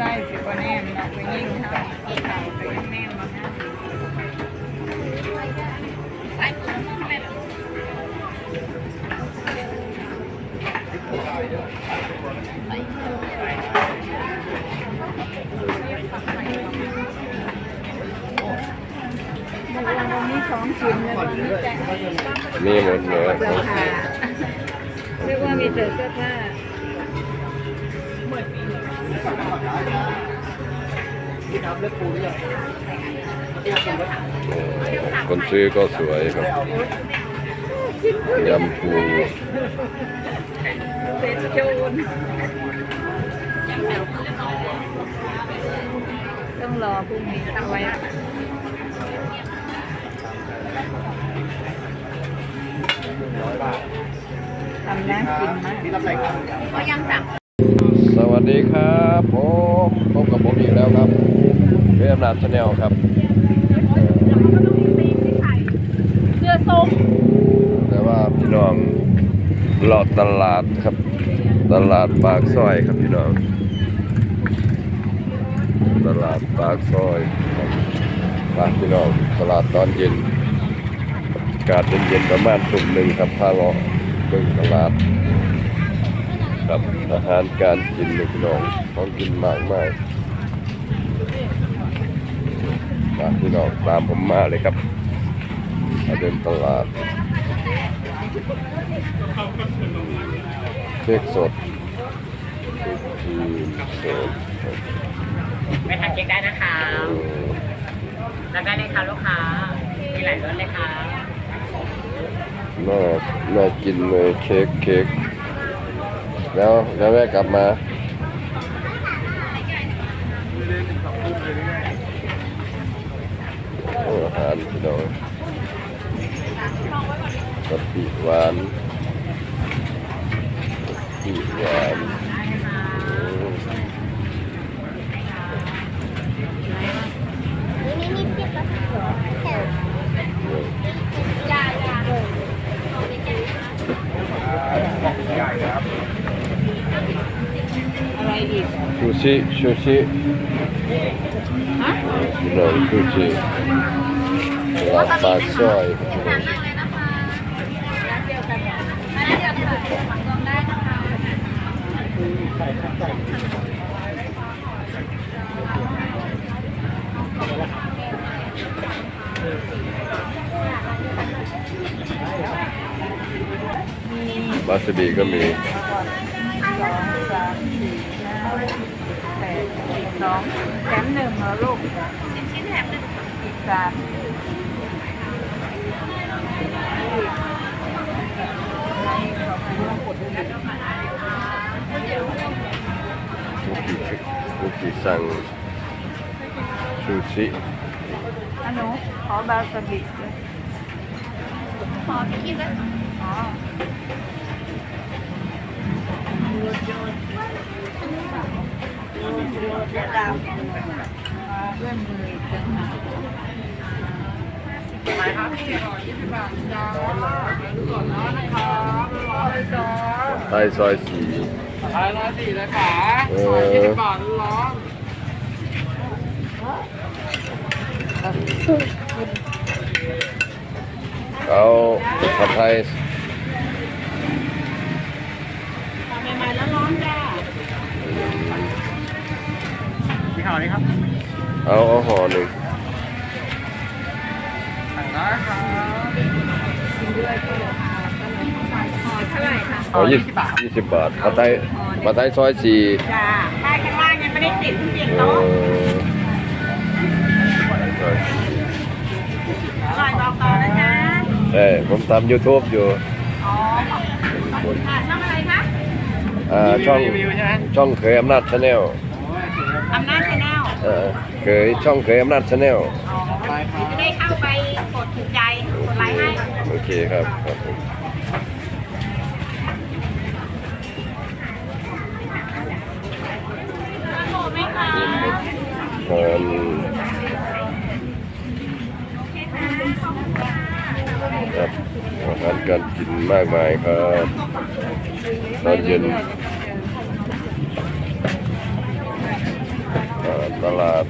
ไส้สิบ่แน่นะไปยิ่งเฮาข่าวไปยังแน่นมานะบอกว่าวันนี้สองชิ้นเลยวันนี้แต่มีหมดเลยเสื้อผ้าเรียกว่ามีแต่เสื้อผ้า คนซื้อก็สวยครับยำปูเซ็ตโจนต้องรอพรุ่งนี้เอาไว้ทำน่ากินมากก็ยังสั่งสวัส ดีครับผมพบกับผมอีกแล้วครับเรื่องนาชาแนลครับเสื้อส้มแต่ว่าพี่น้องเลาะตลาดครับ ตลาดปากซอยครับพี่น้อง ตลาดปากซอยครับฝากพี่น้องตลาดตอนเย็นอากาศเย็นๆประมาณทุ่มหนึ่งครับพาเลาะเบิ่งตลาด ครับอาหารการกินเลยพี่น้องของกินมากมายฝากพี่น้องตามผมมาเลยครับมาเดินตลาดเค้กสดคุกกี้สดไปทานเค้กได้นะคะเออรับได้เลยค่ะลูกค้า มีหลายรสเลยค่ะน่าน่ากินเลยเค้กเค้ก แล้วแล้วแม่กลับมาโอ้อาหารพี่น้องกะปิหวานกะปิหวานอืม อะไร อีกชูชิชูชิฮะพี่น้องชูชิตลาดปากซอยวาซาบิก็มี สองสามสี่ห้าแปด สองแถมหนึ่งเหรอลูกสิบชิ้นแถมหนึ่งอีกสามขอบคุณคุกกี้คุกกี้สั่งชูชิอันหนูขอบาสบิด้วยขอ คิดแล้วอ๋อด้วยมืออีกต่างหากจ้าใต้ซอยสี่ขายร้อยสี่เลยป๋าเอซอยยี่สิบบาทร้อนเอาผัดไทย ใหม่ๆแล้วร้อนจ้า มีข่าวนี้ครับ เอาเอาห่อหนึ่งสั่งได้ครับห่อเท่าไหร่คะเอายี่สิบยี่สิบบาทผัดไทยผัดไทยซอยสี่จ้าได้ข้างล่างยังไม่ได้ติดที่เตียงเอโต๊ะออร่อยบอกต่อนะจ๊ะเอ้ยผมทำ YouTube อยู่อ๋อขอบคุณค่ะช่องอะไรคะอ่าช่องรีวิวใช่ไหมช่องเคยอำนาจชาแนลโอ้ยถึงแล้วอำนาจชาแนล เออเคยช่องเคยอำนาจชาแนลอ๋อจะได้เข้าไปกดถูกใจกดไลค์ให้โอเคครับครับผมโทรไหมคะเอิ่มครับอาหารการกินมากมายครับตอนเย็น ลาด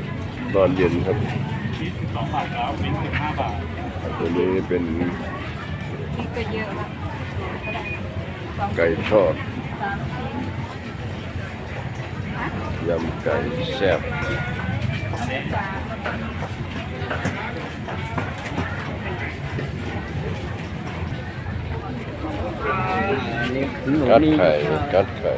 ตอนเย็นครับสองบาทแล้วเป็นสิบห้าบาทตัวนี้เป็นนี่ก็เยอะละสองไก่ทอดสามชิ้นยำไก่แซ่บสามกัดไข่กัดไข่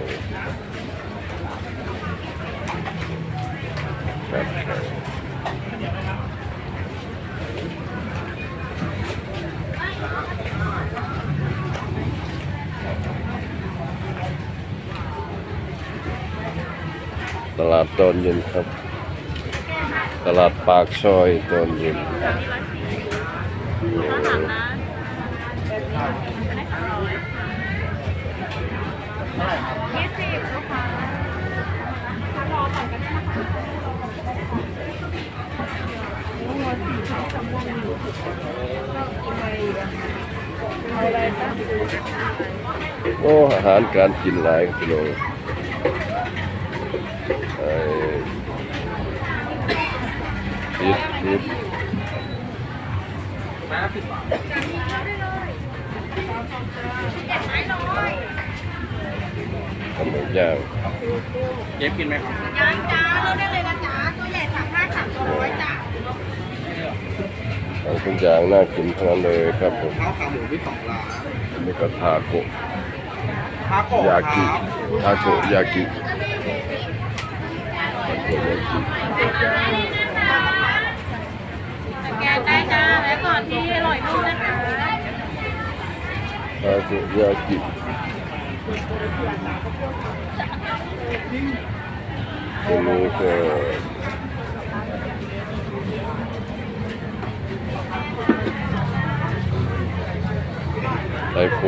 ตลาดตอนเย็นครับ ตลาดปากซอยตอนเย็นยี่สิบลูกค้ารอก่อนก็ได้นะคะต้องรอสี่ชั่วโมนี่ก็อะไรอีกอะไรตั้งโอ้อาหารการกินหลายครับพี่น้องไอ้ ทิศทิศแม่สิบบาทขนมย่างเย็บกินไหมครับจ้าจ้าเลือกได้เลยนะจ้าตัวใหญ่สามห้าสามตัวร้อยจ้าของทุกอย่างน่ากินทั้งนั้นเลยครับผมข้าวขาหมูที่สองร้านอันนี้ก็ทาโกะทาโกะยาคกิรับทาโกะยากิทาโกะยากิ แกนได้จ้าแล้วก่อน ที่อร่อยมากนะคะทาเกะยากิตัวนี้ก็ไอโฟ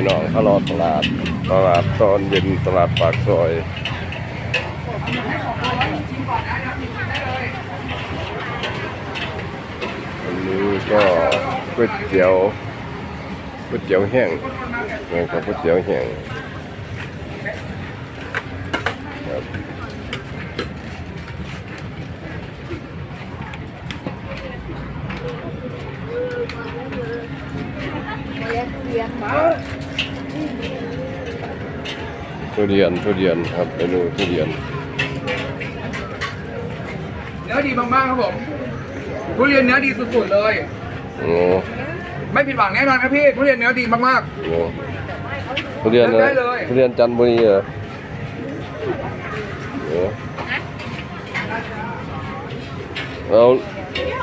พี่น้องเขารอตลาด ตลาดตอนเย็นตลาดปากซอยอันนี้ก็ก๋วยเตี๋ยวก๋วยเตี๋ยวแห้งเหมือนกับก๋วยเตี๋ยวแห้งครับเรียนเรียนมา ทุเรียนทุเรียนครับเมนูทุเรียนเนื้อดีมากๆครับผมทุเรียนเนื้อดีสุดๆเลย โอ้ไม่ผิดหวังแน่นอนครับพี่ทุเรียนเนื้อดีมากโหทุเรียนได้เลยทุเรียนจันทบุรีเหรอโอ้เรา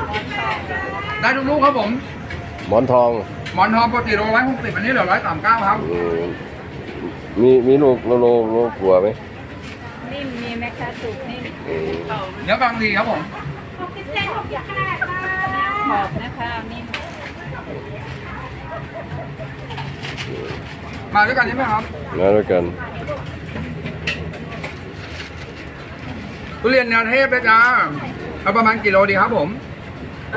ๆได้ทุกลูกครับผมหมอนทองหมอนทองปกติโลร้อยหกสิบอันนี้เหลือร้อยสามเก้าครับ อืม มีมีลูกโลโลโลกลัวไหมนิ่มมีไหมคะสุกนิ่มอืมเนื้อบางดีครับผมหกสิบเจ็ดหกสิบแปดค่ะขอบนะคะนิ่มมาด้วยกันใช่ไหมครับมาด้วยกันทุเรียนเนื้อเทพเลยจ้าเอาประมาณกี่โลดีครับผม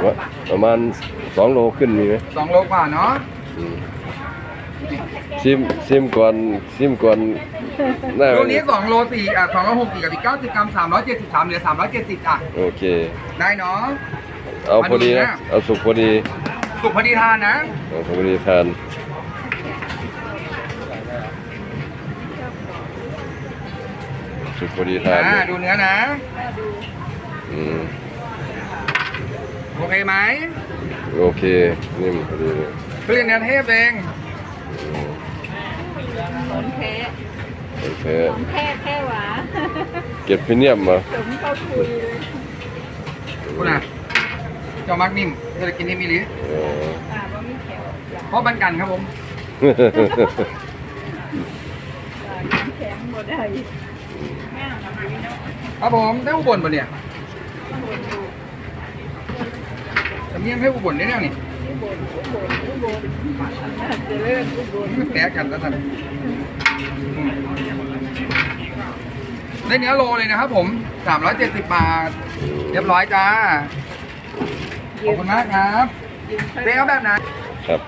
ว่าประมาณสองโลขึ้นมีไหมสองโลกว่าเนาะ อืม ซิมซิมก่อนซิมก่อนได้ไหมลูกนี้สองโลสี่อะสองโลหกสี่กับอีกเก้าสิบกรัมสามร้อยเจ็ดสิบสามเหลือสามร้อยเจ็ดสิบอะ โอเค ได้เนาะ เอาพอดีมาดูนะนะ เอาสุกพอดี สุกพอดีทานนะเอาพอดีทานสุกพอดีทานอ่าดูเนื้อนะอืมโอเคไหม โอเคนิ่มพอดีเลยทุเรียนเนื้อเทพเอง ผลแค่โอเคแค่แค่หวาเก็บพรีเนียมมาสมเข้าคุยเลยคุณอะเจ้ามักนิ่มจะกินนิ่มีหลีเออ่าว่มีแขวอยากเพราะบันกันครับผมแข็งบ่ได้แม่ทำไมครับผมได้อุบลปะเนี่ยต้องบนดูสำเนียงให้อุบลได้แน่นี่ บลอุบลอุบลน่าจะเลิกอุบลมันแตกกันแล้วท่านอืมได้เนื้อโลเลยนะครับผม370บาท เรียบร้อยจ้า ขอบคุณมากครับยืมเรียกแบบไหนครับ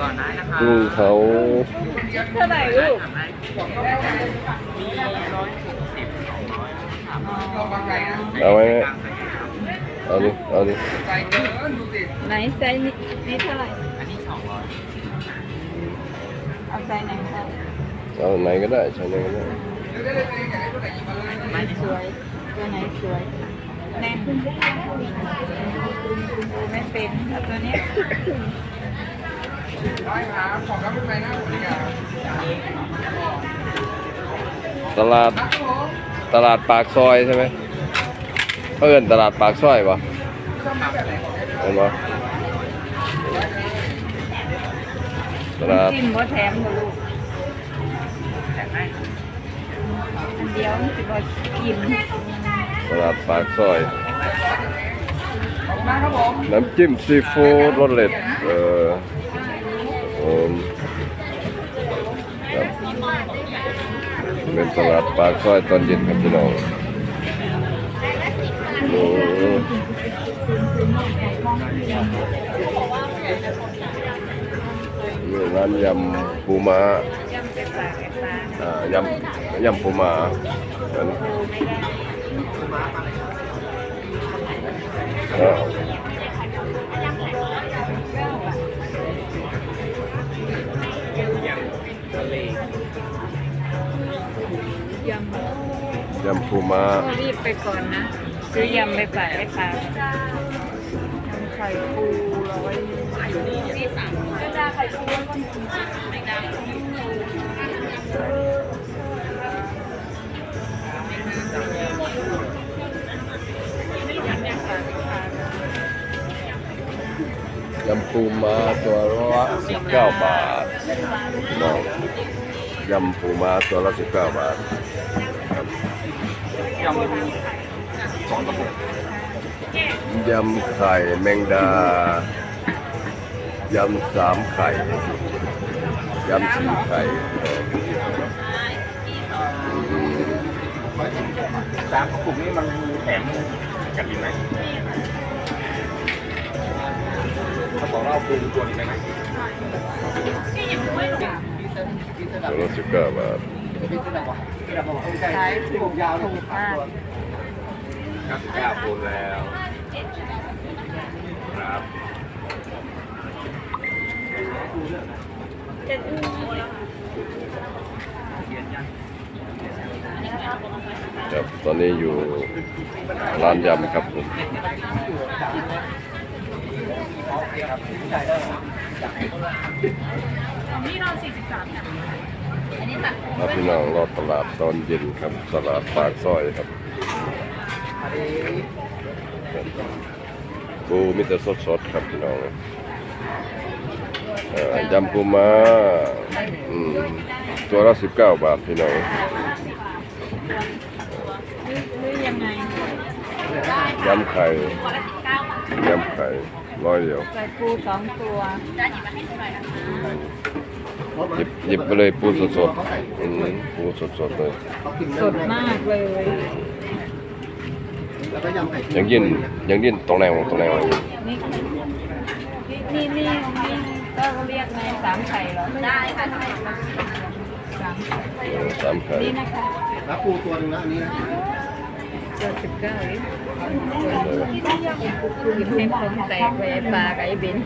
ก่อนได้นะคะกุ้งเขาเท่าไหร่ลูก เอาไว้ไหมเอาดิ เอาดิไก่เกินดูสิไหนไซส์นี้นี่เท่าไหร่ อันนี้สองร้อยเอาไซส์ไหนคะเอาไหนก็ได้ใช้ไหนก็ได้เดี๋ยวได้เลยอยากได้ตัวไหนหยิบมาเลยไม่สวยตัวไหนสวยแน่ดูไม่เป็นเอาตัวเนี้ยได้ครับขอบคุณไปนะสวัสดีครับตลาด ตลาดปากซอยใช่ไหมเพื่อนตลาดปากซอยปะเห็นปะตลาดจิ้มว่าแถมบ่ลูกแต่ให้อันเดียวมันสิบ่กินตลาดปากซอยขอบคุณมากครับผมน้ำจิ้มซีฟู้ดรสเล็ดเออผมครับ เป็นตลาดปากซอยตอนเย็นครับพี่น้องโอ้นี่ร้านยำปูม้ายำเป็นปลาไก่ปลาอ่ายำยำปูม้าอ่า ยำปูม้าก็รีบไปก่อนนะ ซื้อยำไปฝากไอ้ปลาทำไข่ปูร้อยนี่สามจ้าไข่ปูไม่ได้ยำปูม้าตัวละสิบเก้าบาทน้องยำปูม้าตัวละสิบเก้าบาทครับ ยำสองกระปุกยำไข่แมงดายำสามไข่ยำสี่ไข่อืมสามกระปุกนี่มันแถมกับอีกไหมเขาบอกเราเอาปูตัวนี้ไหมตัวละสิบเก้าบาท ขายถูกถูกมากเก้าสิบเก้าปูแล้วครับครับตอนนี้อยู่ร้านยำครับผมนี่เราสี่สิบสามค่ะอันนี้ตัด ครับพี่น้องรอตลาดตอนเย็นครับตลาดปากซอยครับปูมิตรสดๆครับพี่น้องเอ่อยำปูม้าอืมตัวละสิบเก้าบาทพี่น้องหรือหรือยังไงยำไข่ยำไข่ร้อยเดียวใส่ปูสองตัว หยิบหยิบไปเลยปูสดๆอืมปูสดๆเลยสดมากเลยอย่างยินอย่างยินตรงไหนวะตรงไหนวะนี่นี่นี่นี่ก็เรียกไงสามไข่เหรอได้ค่ะสามไข่สามไข่นี่นะคะรับปูตัวหนึงนะอันนี้นะตัวสิบเก้าเองหยิบให้ผมแตกไปปลากับไอ้เบน